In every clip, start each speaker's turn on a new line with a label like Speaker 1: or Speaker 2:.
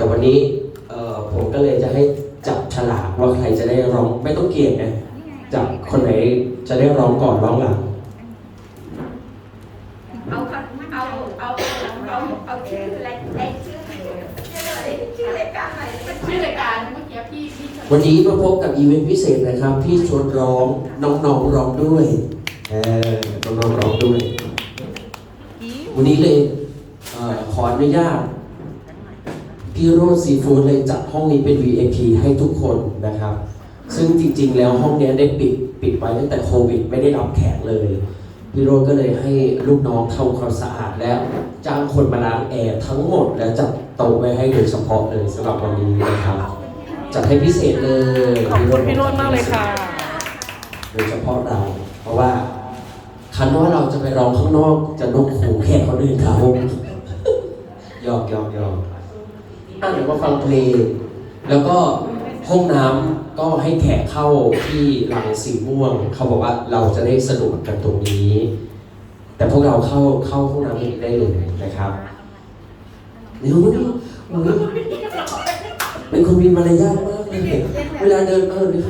Speaker 1: แต่วันนี้เอ่อผมก็เลยจะให้จับฉลากว่าใครจะได้ร้องไม่ต้องเกียดนะจับคนไหนจะได้ร้องก่อนร้องหลัง
Speaker 2: เอาเอาเอาเอาเอาชื่ออะไรไอ้ชื่อชื่ออะไรชื่อรายการอะไร
Speaker 3: ชื่อรายการเมื่อกี้พี่พี่
Speaker 1: วันนี้มาพบกับอีเวนต์พิเศษนะครับพี่ชวนร้องน้องๆร้องด้วยเออน้องๆร้องด้วย วันนี้เลยเอ่อขออนุญาต พี่โรดซีฟู้ดเลยจัดห้องนี้เป็น VIP ให้ทุกคนนะครับ ซึ่งจริงๆ แล้วห้องเนี้ยได้ปิดปิดไว้ตั้งแต่โควิด ไม่ได้รับแขกเลย พี่โรดก็เลยให้ลูกน้องทำความสะอาดแล้ว จ้างคนมาล้างแอร์ทั้งหมด แล้วจัดโต๊ะไว้ให้โดยเฉพาะเลยสำหรับวันนี้นะครับ จัดให้พิเศษเลย
Speaker 4: ขอบคุณพี่โรจน์มากเลยค่ะ
Speaker 1: โดยเฉพาะเรา เพราะว่าคันว่าเราจะไปร้องข้างนอกจะนกหูแขกคนอื่นเขาหยอกหยอกหยอก อะเดี๋ยวมาฟังเพลง แล้วก็ห้องน้ำก็ให้แขกเข้าที่หลังสีม่วง เขาบอกว่าเราจะได้สะดวกกันตรงนี้ แต่พวกเราเข้าเข้าห้องน้ำได้เลยนะครับเดี๋ยวนี่โอ้ยเป็นคนมีมารยาทมากเลยเวลาเดินเออเนี่ย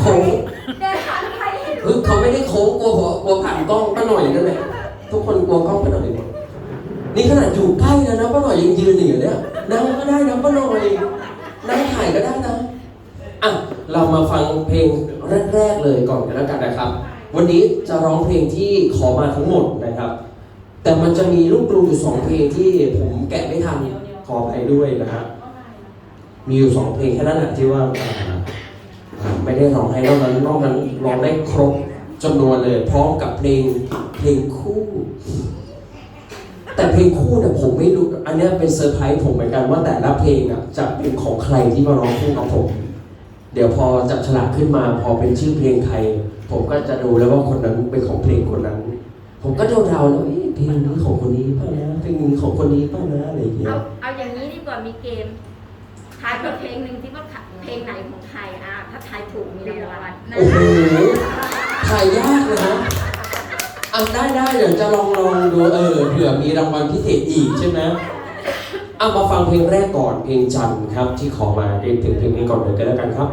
Speaker 1: โค้ง
Speaker 2: เดินผ่านใคร
Speaker 1: เฮ้ยเขาไม่ได้โค้งกลัวหัวกลัวผ่านกล้องป้าหน่อยนั่นแหละทุกคนกลัวกล้องป้าหน่อยหมด นี่ขนาดอยู่ใกล้แล้วนะป้าหน่อยยังยืนอยู่เนี่ยนั่งก็ได้นะป้าหน่อยนั่งถ่ายก็ได้นะอะเรามาฟังเพลงแรกๆเลยก่อนกันแล้วกันนะครับ วันนี้จะร้องเพลงที่ขอมาทั้งหมดนะครับ แต่มันจะมีลูกกรุงอยู่สองเพลงที่ผมแกะไม่ทันขออภัยด้วยนะครับมีอยู่สองเพลงแค่นั้นแหละที่ว่าอ่าอ่าไม่ได้ร้องให้นอกนั้นนอกนั้นร้องได้ครบจำนวนเลย พร้อมกับเพลงเพลงคู่ แต่เพลงคู่เนี่ยผมไม่รู้ อันเนี้ยเป็นเซอร์ไพรส์ผมเหมือนกันว่าแต่ละเพลงอะจะเป็นของใครที่มาร้องคู่กับผม เดี๋ยวพอจับฉลากขึ้นมาพอเป็นชื่อเพลงใคร ผมก็จะดูแล้วว่าคนนั้นเป็นของเพลงคนนั้น ผมก็เดาๆแล้วเอ๊ะเพลงนี้ของคนนี้ป่ะนะเพลงนี้ของคนนี้ป่ะนะอะไรอย่างเงี้ย
Speaker 2: เอาเอาอย่างนี้ดีกว่ามีเกมทายกับเพลงหนึ่งที่ว่าเพลงไหนของใครอะถ้าทายถูกมีรางวัลนะ
Speaker 1: โอ้โหถ่ายยากเลยนะ เอาได้ได้เดี๋ยวจะลองลองดูเออเผื่อมีรางวัลพิเศษอีกใช่ไหมเอามาฟังเพลงแรกก่อนเพลงจันทร์ครับที่ขอมาเรียนถึงเพลงนี้ก่อนเลยก็แล้วกันครับ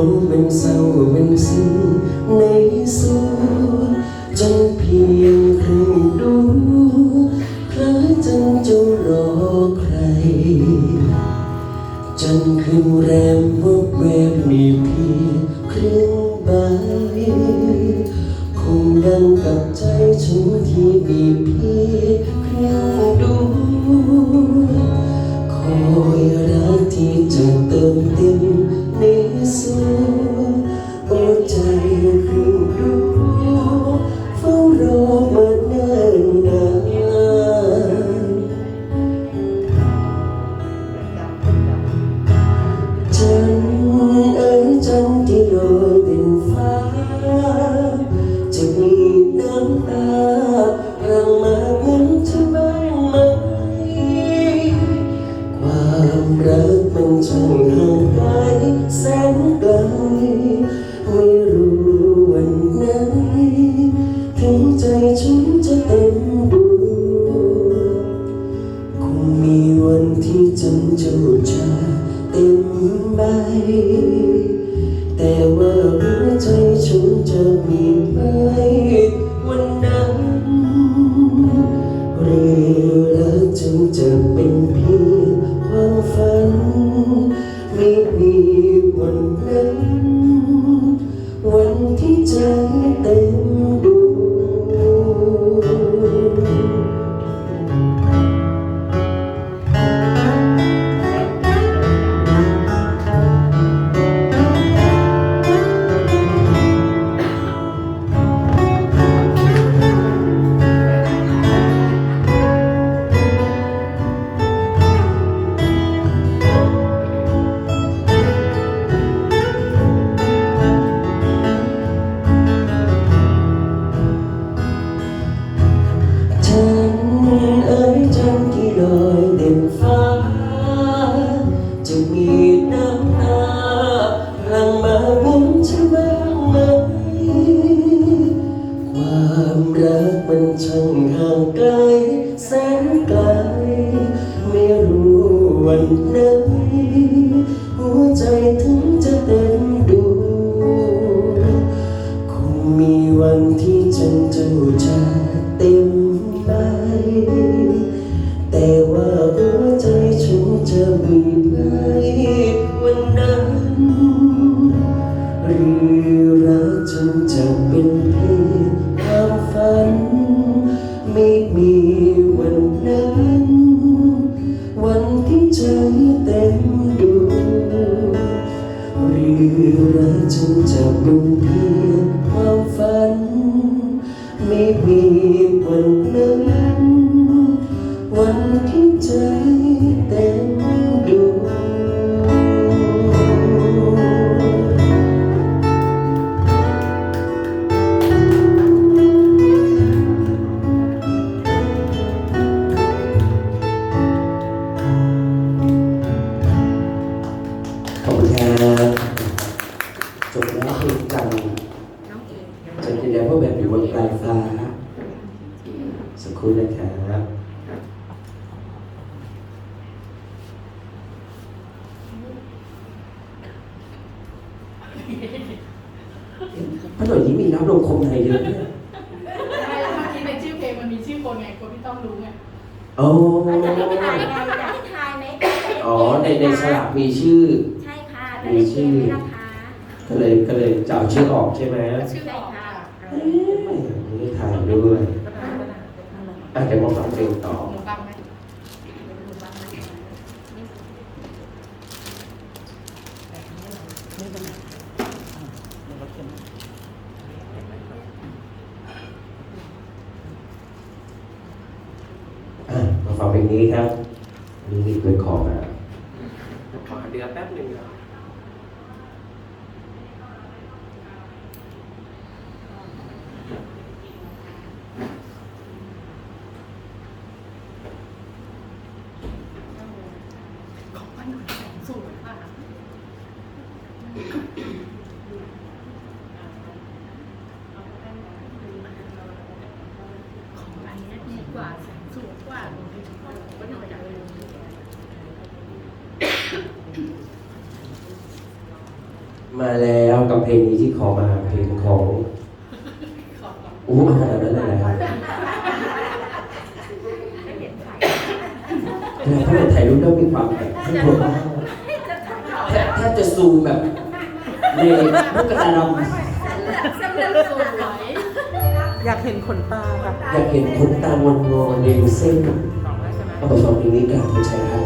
Speaker 1: เงาเป็นเศร้าเป็นซึ้งในสูจนเพียงครึ่งดูคล้ายจันจะรอใคร จนทร์ขึ้นแรมวบ เต็มใบแต่ว่าหัวใจฉันจะมีไหมวันนั้นหรือรักจึงจะเป็น วันไหนหัวใจถึงจะเต็มดวงคงมีวันที่ฉันจ้าจะ พระหน่อยนี้มีรับลงคมในเยอะเนี่ย
Speaker 3: ไม่แล้วเมื่อกี้ในชื่อเพลงมันมีชื่อคนไงคนที่ต้องรู้ไง
Speaker 1: โอ้
Speaker 2: อาจารย์ไม่ทายไงอยากให้ทายไหม
Speaker 1: อ๋อในในสลักมีชื่อ
Speaker 2: ใช่ค่ะจะได้เกมไหมล่ะคะ
Speaker 1: ก็เลยก็เลยจะเอาชื่อออกใช่ไหม
Speaker 3: ชื่อ
Speaker 2: ใช่
Speaker 3: ออก
Speaker 2: ค่ะ
Speaker 3: ค่ะ
Speaker 2: เอ
Speaker 1: เอ้
Speaker 2: อย
Speaker 1: ไม่ได้ถ่ายด้วยอะเดี๋ยวมาฟังเพลงต่อ
Speaker 3: หนูฟังไหม
Speaker 1: อะมาฟังเพลงนี้ครับนี่มีเปิดคอมา ขอเดือแป๊บหนึ่งนะ
Speaker 3: ของมันหนูแสงสูงค่ะของอันเนี้ยดีกว่าแสงสูงกว่าหนูที่ชอบก็หน่อยอยากเลย
Speaker 1: มาแล้วกับเพลงนี้ที่ขอมาเพลงของ
Speaker 3: ขอบคุณ
Speaker 1: อู้ขนาดนั้นเลยนะครับ
Speaker 2: ไม่เห็นใคร
Speaker 1: แต่ถ้าเราถ่ายรูปแล้วมีความแบบให้ผมว่าแทบแทบจะซูมแบบในลูกกระตาดำ
Speaker 2: สำเร็จ
Speaker 3: ส
Speaker 2: ส
Speaker 3: ว
Speaker 2: วย
Speaker 3: ย
Speaker 4: อยากเห็นขนตาค่ะ
Speaker 1: อยากเห็นขนตางอนงอนเรียงเส้นเอาไปฟังเพลงนี้กันคุณชัยครับ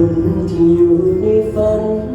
Speaker 1: คนที่อยู่ในฝัน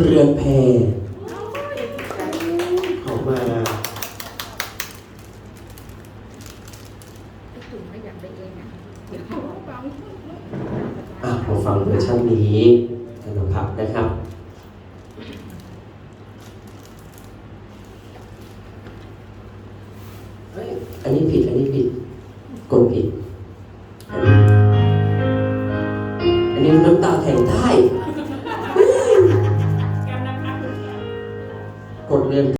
Speaker 1: เรือนแพเขา
Speaker 2: มาอะ
Speaker 1: มฟังเวอร์ชันนี้กักนะครับ